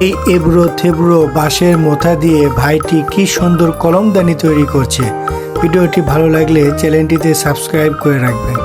এই এবড়ো থেবড়ো বাঁশের মোথা দিয়ে ভাইটি কি সুন্দর কলমদানি তৈরি করছে। ভিডিওটি ভালো লাগলে চ্যানেলটিতে সাবস্ক্রাইব করে রাখবেন।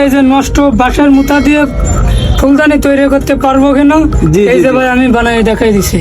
এই যে নষ্ট বাসার মুতা দিয়ে ফুলদানি তৈরি করতে পারব কেন? এই যে ভাই আমি বানাই দেখাই দিছি।